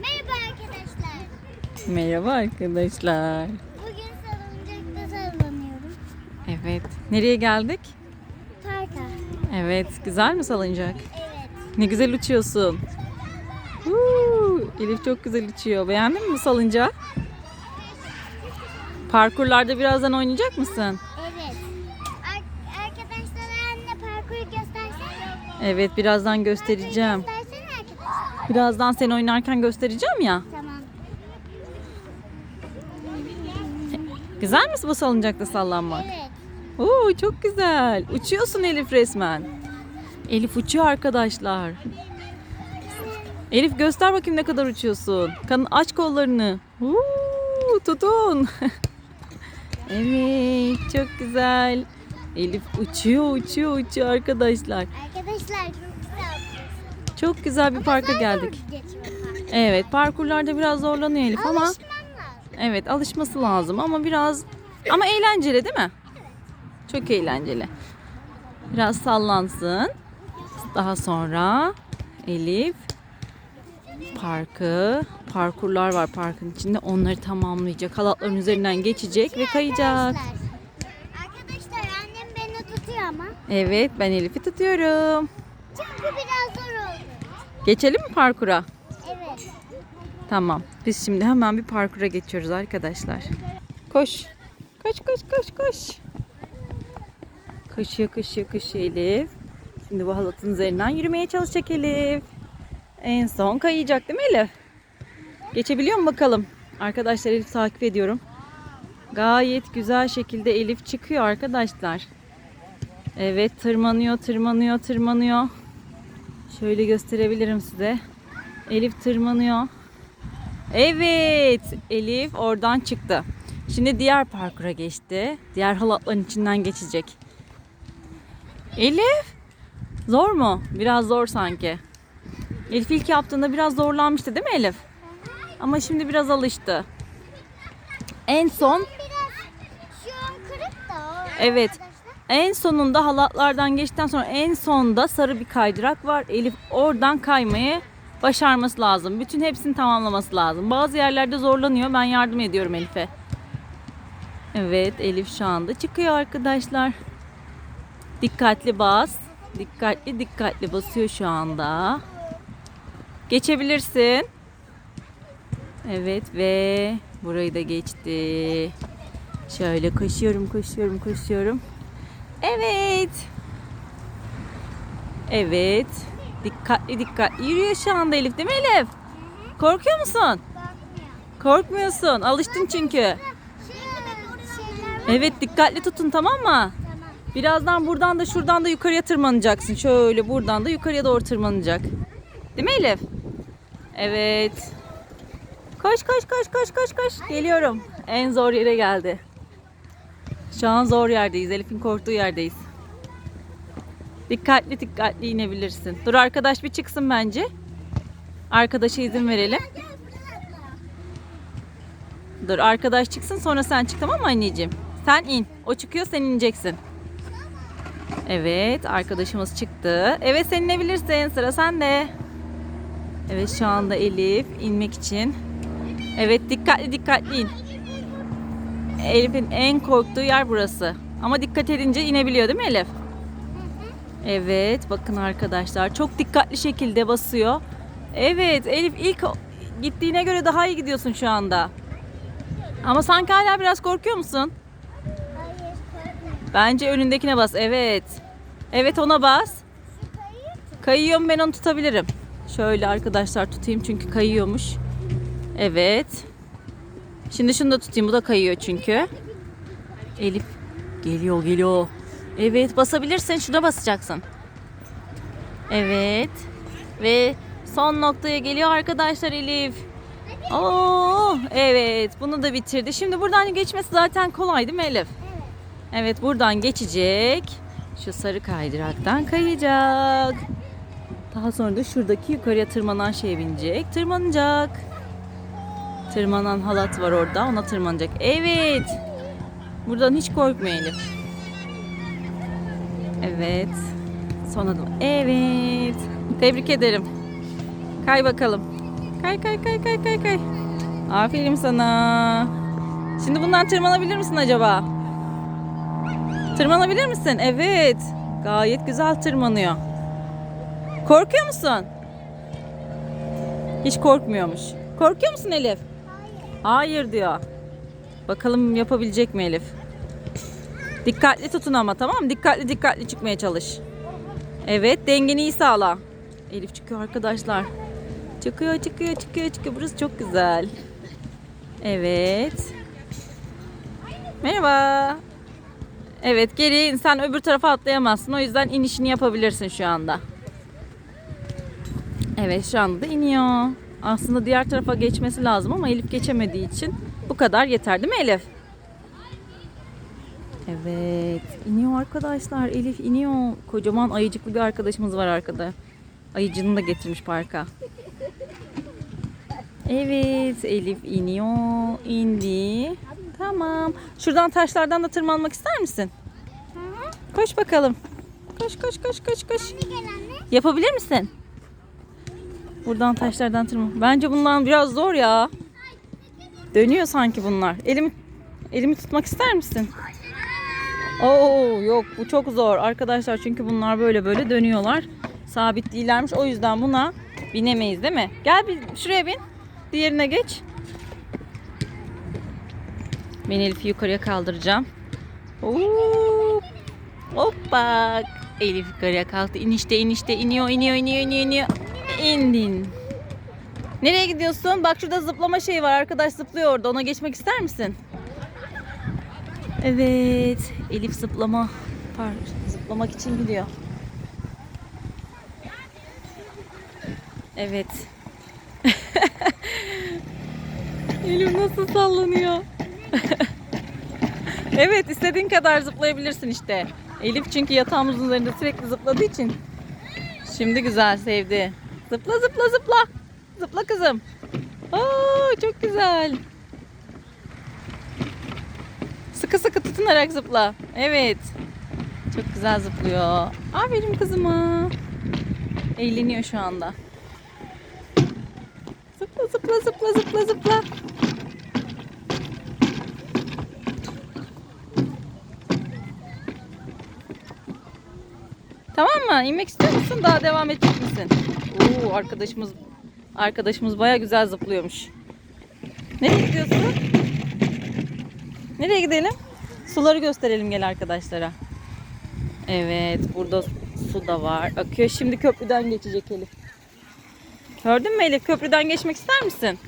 Merhaba arkadaşlar. Merhaba arkadaşlar. Bugün salıncakta sallanıyorum. Evet. Nereye geldik? Parka. Evet. Güzel mi salıncak? Evet. Ne güzel uçuyorsun. Huu, Elif çok güzel uçuyor. Beğendin mi salıncağı? Parkurlarda birazdan oynayacak mısın? Evet. Ar- arkadaşlara anne parkuru göstersene. Evet birazdan göstereceğim. Arkadaşlar. Birazdan sen oynarken göstereceğim ya. Tamam. Güzel mi bu salıncakta sallanmak? Evet. Oo çok güzel. Uçuyorsun Elif resmen. Elif uçuyor arkadaşlar. Elif göster bakayım ne kadar uçuyorsun. Kan aç kollarını. Uuu, tutun. evet çok güzel. Elif uçuyor uçuyor uçuyor arkadaşlar. Arkadaşlar çok güzel. Bir parka geldik. Evet parkurlarda biraz zorlanıyor Elif ama lazım. evet alışması lazım ama biraz ama eğlenceli değil mi? Çok eğlenceli. Biraz sallansın. Daha sonra Elif parkı, parkurlar var parkın içinde. Onları tamamlayacak. Halatların üzerinden geçecek ve kayacak. Arkadaşlar. Annem beni tutuyor ama. Evet, ben Elif'i tutuyorum. Çünkü biraz. Geçelim mi parkura? Evet. Tamam. Biz şimdi hemen bir parkura geçiyoruz arkadaşlar. Koş. Koş koş koş koş. Koşuyor koşuyor koşuyor Elif. Şimdi bu halatın üzerinden yürümeye çalışacak Elif. En son kayacak değil mi Elif? Geçebiliyor mu bakalım? Arkadaşlar Elif takip ediyorum. Gayet güzel şekilde Elif çıkıyor arkadaşlar. Evet tırmanıyor tırmanıyor tırmanıyor. Şöyle gösterebilirim size. Elif tırmanıyor. Evet, Elif oradan çıktı. Şimdi diğer parkura geçti. Diğer halatların içinden geçecek. Elif, zor mu? Biraz zor sanki. Elif ilk yaptığında biraz zorlanmıştı değil mi Elif? Ama şimdi biraz alıştı. En son, Biraz şu an kırık da evet. En sonunda halatlardan geçtikten sonra en sonda sarı bir kaydırak var. Elif oradan kaymayı başarması lazım. Bütün hepsini tamamlaması lazım. Bazı yerlerde zorlanıyor. Ben yardım ediyorum Elif'e. Evet Elif şu anda çıkıyor arkadaşlar. Dikkatli bas. Dikkatli dikkatli basıyor şu anda. Geçebilirsin. Evet ve burayı da geçti. Şöyle koşuyorum, koşuyorum, koşuyorum. Evet. Evet. Dikkatli dikkatli yürüyor şu anda Elif değil mi Elif? Korkuyor musun? Korkmuyor. Korkmuyorsun. Alıştın çünkü. Evet dikkatli tutun tamam mı? Birazdan buradan da şuradan da yukarıya tırmanacaksın. Şöyle buradan da yukarıya doğru tırmanacak. Değil mi Elif? Evet. Koş koş koş koş koş koş. Geliyorum. En zor yere geldi. Şu an zor yerdeyiz. Elif'in korktuğu yerdeyiz. Dikkatli dikkatli inebilirsin. Dur arkadaş bir çıksın bence. Arkadaşa izin verelim. Dur arkadaş çıksın sonra sen çık tamam mı anneciğim? Sen in. O çıkıyor sen ineceksin. Evet arkadaşımız çıktı. Evet sen inebilirsin. Sıra sende. Evet şu anda Elif inmek için. Evet dikkatli dikkatli in. Elif'in en korktuğu yer burası. Ama dikkat edince inebiliyor değil mi Elif? Evet bakın arkadaşlar çok dikkatli şekilde basıyor. Evet Elif ilk gittiğine göre daha iyi gidiyorsun şu anda. Ama sanki hala biraz korkuyor musun? Hayır. Bence önündekine bas. Evet. Evet ona bas. Şu kayıyor. Kayıyor mu ben onu tutabilirim. Şöyle arkadaşlar tutayım çünkü kayıyormuş. Evet. Şimdi şunu da tutayım. Bu da kayıyor çünkü. Elif geliyor geliyor. Evet basabilirsin. Şuna basacaksın. Evet. Ve son noktaya geliyor arkadaşlar Elif. Oo, evet bunu da bitirdi. Şimdi buradan geçmesi zaten kolay değil mi Elif? Evet. Buradan geçecek. Şu sarı kaydıraktan kayacak. Daha sonra da şuradaki yukarıya tırmanan şeye binecek. Tırmanacak. Tırmanan halat var orada. Ona tırmanacak. Evet. Buradan hiç korkmuyor Elif. Evet. Son adım. Evet. Tebrik ederim. Kay bakalım. Kay kay kay kay kay kay. Aferin sana. Şimdi bundan tırmanabilir misin acaba? Tırmanabilir misin? Evet. Gayet güzel tırmanıyor. Korkuyor musun? Hiç korkmuyormuş. Korkuyor musun Elif? Hayır diyor. Bakalım yapabilecek mi Elif? Dikkatli tutun ama tamam? Dikkatli dikkatli çıkmaya çalış. Evet dengeni iyi sağla. Elif çıkıyor arkadaşlar. Çıkıyor çıkıyor çıkıyor çıkıyor. Burası çok güzel. Evet. Merhaba. Evet geri. Sen öbür tarafa atlayamazsın. O yüzden inişini yapabilirsin şu anda. Evet şu anda da iniyor. Aslında diğer tarafa geçmesi lazım ama Elif geçemediği için bu kadar yeter değil mi Elif? Evet iniyor arkadaşlar. Elif iniyor. Kocaman ayıcıklı bir arkadaşımız var arkada. Ayıcını da getirmiş parka. Evet Elif iniyor. indi. Tamam. Şuradan taşlardan da tırmanmak ister misin? Koş bakalım. Koş koş koş koş koş. Yapabilir misin? Buradan taşlardan tırman. Bence bundan biraz zor ya. Dönüyor sanki bunlar. Elimi elimi tutmak ister misin? Oo yok bu çok zor arkadaşlar çünkü bunlar böyle böyle dönüyorlar. Sabit değillermiş. O yüzden buna binemeyiz değil mi? Gel bir şuraya bin. Diğerine geç. Ben Elif'i yukarıya kaldıracağım. Hop. Hoppa. Elif yukarıya kalktı. İnişte inişte iniyor iniyor iniyor iniyor iniyor. İndin. Nereye gidiyorsun? Bak şurada zıplama şeyi var. Arkadaş zıplıyor orada. Ona geçmek ister misin? Evet. Elif zıplama. Pardon. Zıplamak için gidiyor. Evet. Elif nasıl sallanıyor? evet istediğin kadar zıplayabilirsin işte. Elif çünkü yatağımızın üzerinde sürekli zıpladığı için. Şimdi güzel sevdi. Zıpla zıpla zıpla. Zıpla kızım. Oo çok güzel. Sıkı sıkı tutunarak zıpla. Evet. Çok güzel zıplıyor. Aferin kızıma. Eğleniyor şu anda. Zıpla zıpla zıpla zıpla zıpla. Tamam mı? İnmek istiyor musun? Daha devam edecek misin? Oo, arkadaşımız arkadaşımız baya güzel zıplıyormuş. Nereye gidiyorsun? Nereye gidelim? Suları gösterelim gel arkadaşlara. Evet, burada su da var. Akıyor. Şimdi köprüden geçecek Elif. Gördün mü Elif? Köprüden geçmek ister misin?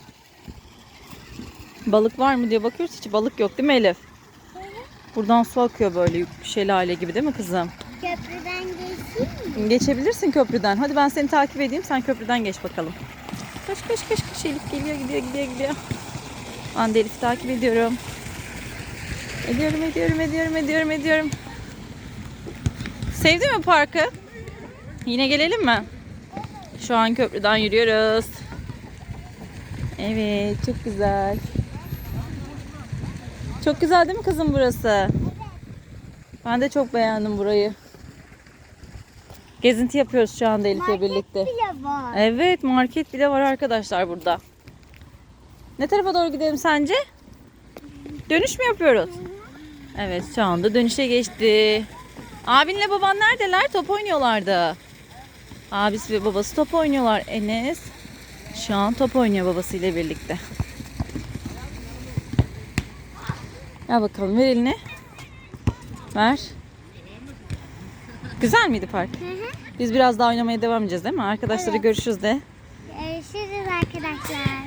Balık var mı diye bakıyoruz. Hiç balık yok değil mi Elif? Buradan su akıyor böyle şelale gibi değil mi kızım? Köprüden geçeyim mi? Geçebilirsin köprüden. Hadi ben seni takip edeyim. Sen köprüden geç bakalım. Koş koş koş koş. Elif geliyor gidiyor gidiyor gidiyor. Ben de Elif'i takip ediyorum. Ediyorum ediyorum ediyorum ediyorum ediyorum. Sevdin mi parkı? Yine gelelim mi? Şu an köprüden yürüyoruz. Evet çok güzel. Çok güzel değil mi kızım burası? Ben de çok beğendim burayı. Gezinti yapıyoruz şu anda Elif'le birlikte. bile var. Evet market bile var arkadaşlar burada. Ne tarafa doğru gidelim sence? Dönüş mü yapıyoruz? Evet şu anda dönüşe geçti. Abinle baban neredeler? Top oynuyorlardı. Abisi ve babası top oynuyorlar. Enes şu an top oynuyor babasıyla birlikte. Gel bakalım ver elini. Ver. Güzel miydi park? Hı hı. Biz biraz daha oynamaya devam edeceğiz değil mi? Arkadaşlara Evet. görüşürüz de. Görüşürüz arkadaşlar.